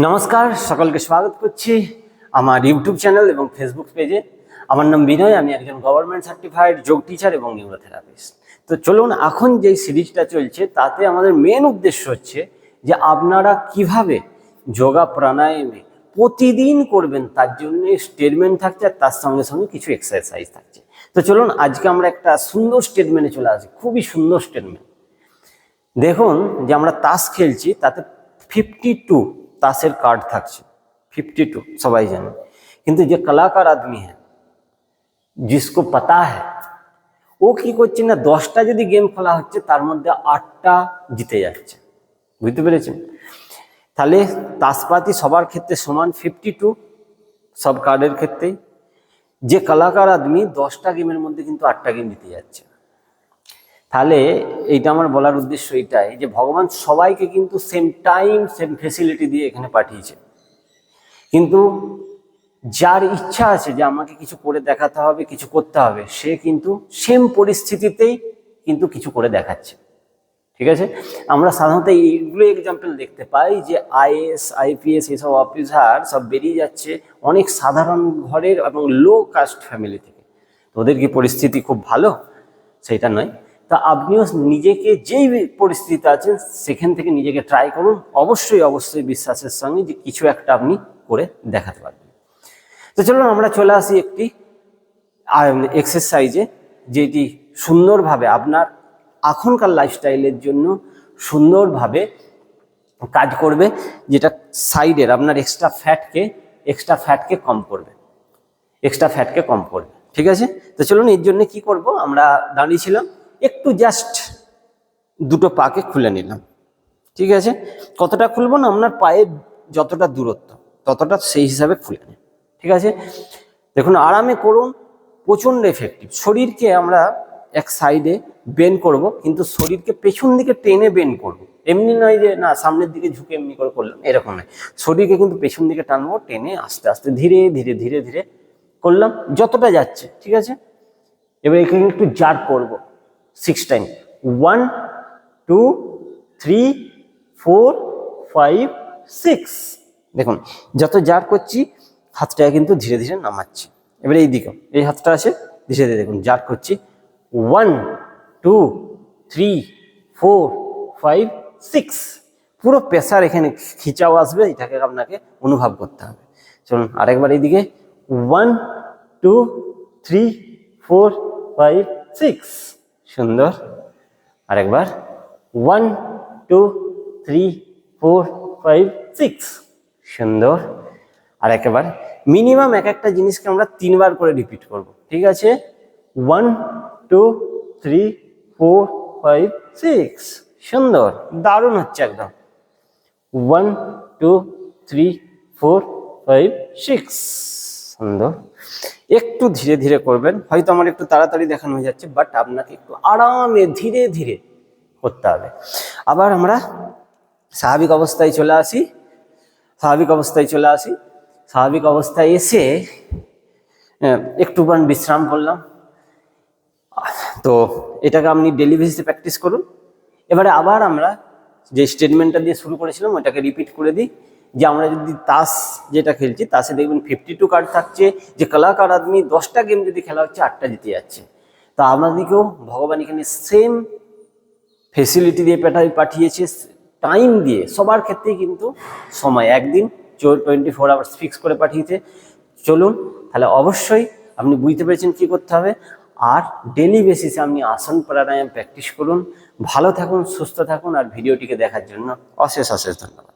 নমস্কার, সকলকে স্বাগত করছি আমার ইউটিউব চ্যানেল এবং ফেসবুক পেজে আমার নাম বিনয়, আমি একজন গভর্নমেন্ট সার্টিফাইড যোগ টিচার এবং নিউরোথেরাপিস্ট তো চলুন, এখন যেই সিরিজটা চলছে, তাতে আমাদের মেন উদ্দেশ্য হচ্ছে যে আপনারা কীভাবে যোগা প্রাণায়ামে প্রতিদিন করবেন, তার জন্য স্টেটমেন্ট থাকছে আর তার সঙ্গে সঙ্গে কিছু এক্সারসাইজ থাকছে। তো চলুন, আজকে আমরা একটা সুন্দর স্টেটমেন্টে চলে আসি, খুবই সুন্দর স্টেটমেন্ট দেখুন, যে আমরা তাস খেলছি, তাতে ফিফটি টু তাসের কার্ড থাকছে ফিফটি টু সবাই জানে কিন্তু যে কলাকার আদমি হ্যাঁ जिसको पता है ও কি করছে না দশটা যদি গেম খেলা হচ্ছে তার মধ্যে আটটা জিতে যাচ্ছে বুঝতে পেরেছেন তাহলে তাসপাতি সবার ক্ষেত্রে সমান ফিফটি টু সব কার্ডের ক্ষেত্রেই যে কলাকার আদমি দশটা গেমের মধ্যে কিন্তু আটটা গেম জিতে যাচ্ছে তাহলে এইটা আমার বলার উদ্দেশ্য এইটাই যে ভগবান সবাইকে কিন্তু সেম টাইম সেম ফেসিলিটি দিয়ে এখানে পাঠিয়েছে। কিন্তু যার ইচ্ছা আছে যে আমাকে কিছু করে দেখাতে হবে, কিছু করতে হবে, সে কিন্তু সেম পরিস্থিতিতেই কিন্তু কিছু করে দেখাচ্ছে। ঠিক আছে? আমরা সাধারণত এইগুলো এক্সাম্পল দেখতে পাই যে আইএস আইপিএস এইসব অফিসার সব বেরিয়ে যাচ্ছে অনেক সাধারণ ঘরের এবং লো কাস্ট ফ্যামিলি থেকে। ওদের কি পরিস্থিতি খুব ভালো? সেটা নয়। তা আপনিও নিজেকে যেই পরিস্থিতিতে আছেন, সেখান থেকে নিজেকে ট্রাই করুন। অবশ্যই অবশ্যই বিশ্বাসের সঙ্গে যে কিছু একটা আপনি করে দেখাতে পারবেন। তো চলুন, আমরা চলে আসি একটি এক্সারসাইজে যেটি সুন্দরভাবে আপনার এখনকার লাইফস্টাইলের জন্য সুন্দরভাবে কাজ করবে, যেটা সাইডের আপনার এক্সট্রা ফ্যাটকে এক্সট্রা ফ্যাটকে কম করবে। এক্সট্রা ফ্যাটকে কম করবে। ঠিক আছে? তো চলুন, এর জন্য কি করব? আমরা দাঁড়িয়েছিলাম একটু জাস্ট দুটো পাকে খুলে নিলাম। ঠিক আছে? কতটা খুলবো না? আপনার পায়ের যতটা দূরত্ব, ততটা সেই হিসাবে খুলে নিন। ঠিক আছে? দেখুন, আরামে করুন, প্রচণ্ড এফেক্টিভ শরীরকে আমরা এক সাইডে বেন করব, কিন্তু শরীরকে পেছন দিকে টেনে বেন করব। এমনি নয় যে, না, সামনের দিকে ঝুঁকে এমনি করে করলাম। এরকম নয়। শরীরকে কিন্তু পেছন দিকে টানবো, টেনে আস্তে আস্তে ধীরে ধীরে ধীরে ধীরে করলাম, যতটা যাচ্ছে। ঠিক আছে? এবার এখানে একটু জার করব। Six time one two three four five six দেখুন, যত জার করছি হাতটা কিন্তু ধীরে ধীরে নামাচ্ছি। এবারে এই দিকেও এই হাতটা আছে ধীরে ধীরে দেখুন জার করছি। One two three four five six পুরো প্রেশার এখানে খিচাও আসবে, এটাকে আপনাকে অনুভব করতে হবে। চলুন, আরেকবার এইদিকে one two three four five six সুন্দর। আরেকবার। One two three four five six সুন্দর। আর একেবারে মিনিমাম এক একটা জিনিসকে আমরা তিনবার করে রিপিট করব। ঠিক আছে? One two three four five six সুন্দর। দারুণ হচ্ছে একদম। One two three four five six সুন্দর। একটু ধীরে ধীরে করবেন। হয়তো আমার একটু তাড়াতাড়ি দেখানো হয়ে যাচ্ছে বাট আপনাকে একটু আরামে ধীরে ধীরে করতে হবে। আবার আমরা স্বাভাবিক অবস্থায় চলে আসি। স্বাভাবিক অবস্থায় চলে আসি। স্বাভাবিক অবস্থায় এসে একটুখান বিশ্রাম করলাম। তো এটাকে আপনি ডেলি বেসিসে প্র্যাকটিস করুন। এবারে আবার আমরা যে স্টেটমেন্টটা দিয়ে শুরু করেছিলাম, ওটাকে রিপিট করে দিই। যে আমরা যদি তাস যেটা খেলছি, তাসে দেখবেন ফিফটি টু কার্ড থাকছে। যে কলাকার আদমি দশটা গেম যদি খেলা হচ্ছে, আটটা জিতে যাচ্ছে। তা আমাদেরকেও ভগবান এখানে সেম ফেসিলিটি দিয়ে পাঠাই পাঠিয়েছে টাইম দিয়ে। সবার ক্ষেত্রেই কিন্তু সময়। একদিন টোয়েন্টি ফোর আওয়ার্স ফিক্স করে পাঠিয়েছে। চলুন, তাহলে অবশ্যই আপনি বুঝতে পেরেছেন কি করতে হবে। আর ডেলি বেসিসে আপনি আসন প্রাণায়াম প্র্যাকটিস করুন। ভালো থাকুন, সুস্থ থাকুন, আর ভিডিওটিকে দেখার জন্য অশেষ অশেষ ধন্যবাদ।